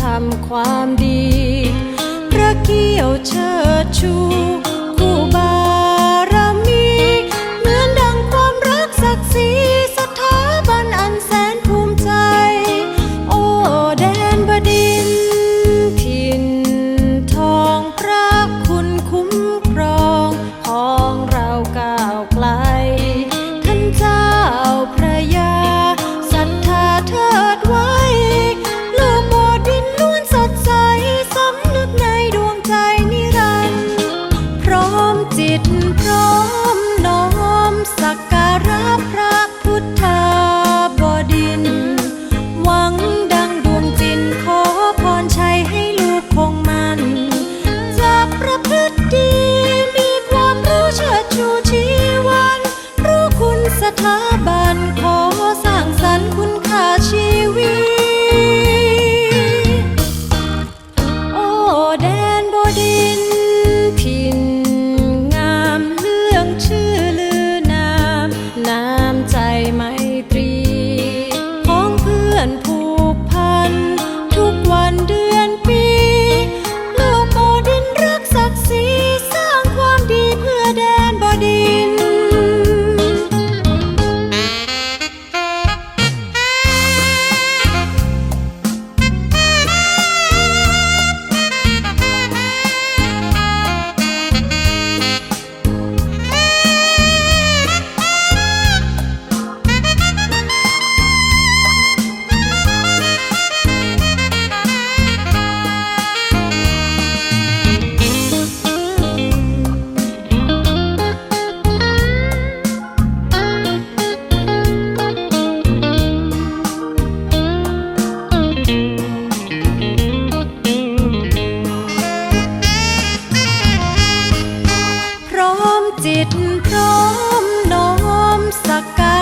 ทำความดี พระเกี่ยวเชิดชู love น้อมน้อมสักการ